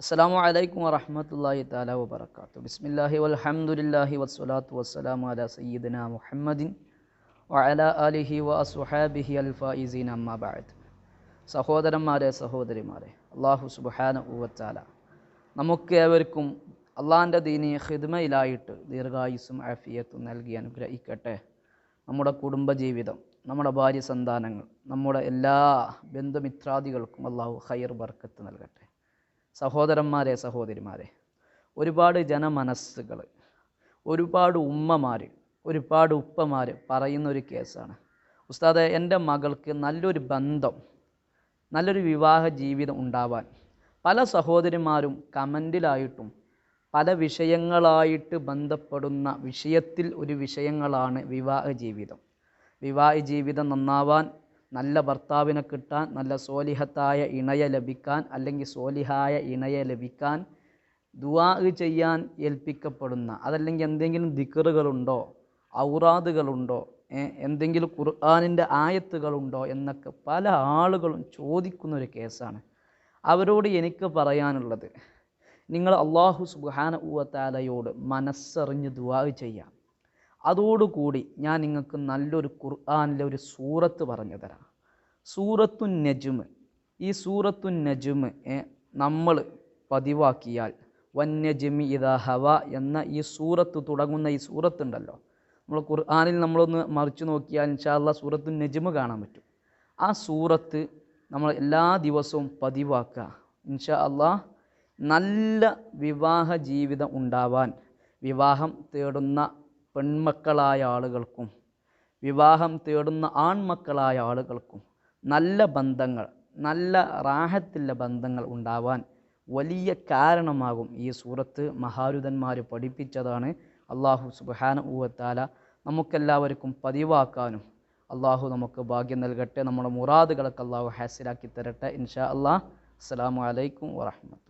അസ്സലാമു അലൈക്കും വറഹ്മത്തുള്ളാഹി തആല വബറകാതുഹു. ബിസ്മില്ലാഹി വൽഹംദുലില്ലാഹി വസ്സലാത്തു വസ്സലാമു അലാ സയ്യിദിന മുഹമ്മദിൻ വഅലാ ആലിഹി വഅസ്ഹാബിഹി അൽ ഫായിസീന അമ്മാ ബഅദ്. സഹോദരന്മാരെ സഹോദരിമാരെ അള്ളാഹു സുബ്ഹാനഹു വതആല നമുക്ക് ഏവർക്കും അള്ളാഹിന്റെ ദീനി ഹിദ്മയിലായിട്ട് ദീർഘായുസ്സും ആഫിയത്തും നൽകി അനുഗ്രഹിക്കട്ടെ. നമ്മുടെ കുടുംബജീവിതം നമ്മുടെ ഭാര്യ സന്താനങ്ങൾ നമ്മുടെ എല്ലാ ബന്ധുമിത്രാദികൾക്കും അള്ളാഹു ഖൈർ ബർക്കത്ത് നൽകട്ടെ. സഹോദരന്മാരെ സഹോദരിമാരെ ഒരുപാട് ജനമനസ്സുകൾ ഒരുപാട് ഉമ്മമാർ ഒരുപാട് ഉപ്പമാർ പറയുന്ന ഒരു കേസാണ്. ഉസ്താദെ എന്റെ മകൾക്ക് നല്ലൊരു ബന്ധം നല്ലൊരു വിവാഹ ജീവിതം ഉണ്ടാവാൻ പല സഹോദരിമാരും കമന്റിലായിട്ടും പല വിഷയങ്ങളായിട്ട് ബന്ധപ്പെടുന്ന വിഷയത്തിൽ ഒരു വിഷയങ്ങളാണ് വിവാഹ ജീവിതം. വിവാഹ ജീവിതം നന്നാവാൻ നല്ല ഭർത്താവിനെ കിട്ടാൻ നല്ല സോലിഹത്തായ ഇണയെ ലഭിക്കാൻ അല്ലെങ്കിൽ സോലിഹായ ഇണയെ ലഭിക്കാൻ ദുവാ ചെയ്യാൻ ഏൽപ്പിക്കപ്പെടുന്ന അതല്ലെങ്കിൽ എന്തെങ്കിലും ദിക്കറുകളുണ്ടോ ഔറാദുകളുണ്ടോ എന്തെങ്കിലും ഖുർആാനിന്റെ ആയത്തുകളുണ്ടോ എന്നൊക്കെ പല ആളുകളും ചോദിക്കുന്ന ഒരു കേസാണ്. അവരോട് എനിക്ക് പറയാനുള്ളത് നിങ്ങൾ അള്ളാഹു സുബാന ഊവത്താലയോട് മനസ്സറിഞ്ഞ് ദുവാ ചെയ്യാം. അതോടുകൂടി ഞാൻ നിങ്ങൾക്ക് നല്ലൊരു ഖുർആാനിലെ ഒരു സൂറത്ത് പറഞ്ഞു തരാം. സൂറത്തു നജുമ്. ഈ സൂറത്തു നജുമ് നമ്മൾ പതിവാക്കിയാൽ വന്യജമി ഇദാ ഹവ എന്ന ഈ സൂറത്ത് തുടങ്ങുന്ന ഈ സൂറത്തുണ്ടല്ലോ. നമ്മൾ ഖുർആാനിൽ നമ്മളൊന്ന് മറിച്ച് നോക്കിയാൽ ഇൻഷാല്ല സൂറത്തു നജുമ് കാണാൻ പറ്റും. ആ സൂറത്ത് നമ്മൾ എല്ലാ ദിവസവും പതിവാക്കുക. ഇൻഷാ അള്ളാ നല്ല വിവാഹ ജീവിതം ഉണ്ടാവാൻ വിവാഹം തേടുന്ന പെൺമക്കളായ ആളുകൾക്കും വിവാഹം തേടുന്ന ആൺമക്കളായ ആളുകൾക്കും നല്ല ബന്ധങ്ങൾ നല്ല റാഹത്തിലെ ബന്ധങ്ങൾ ഉണ്ടാവാൻ വലിയ കാരണമാകും ഈ സൂറത്ത്. മഹാരുതന്മാർ പഠിപ്പിച്ചതാണ്. അള്ളാഹു സുബാന ഊവത്താല നമുക്കെല്ലാവർക്കും പതിവാക്കാനും അള്ളാഹു നമുക്ക് ഭാഗ്യം നൽകട്ടെ. നമ്മുടെ മുറാദുകളൊക്കെ അള്ളാഹു ഹാസിലാക്കി തരട്ടെ. ഇൻഷാ അള്ളാഹ് അസ്സാം വലൈക്കും വാഹമത്ത്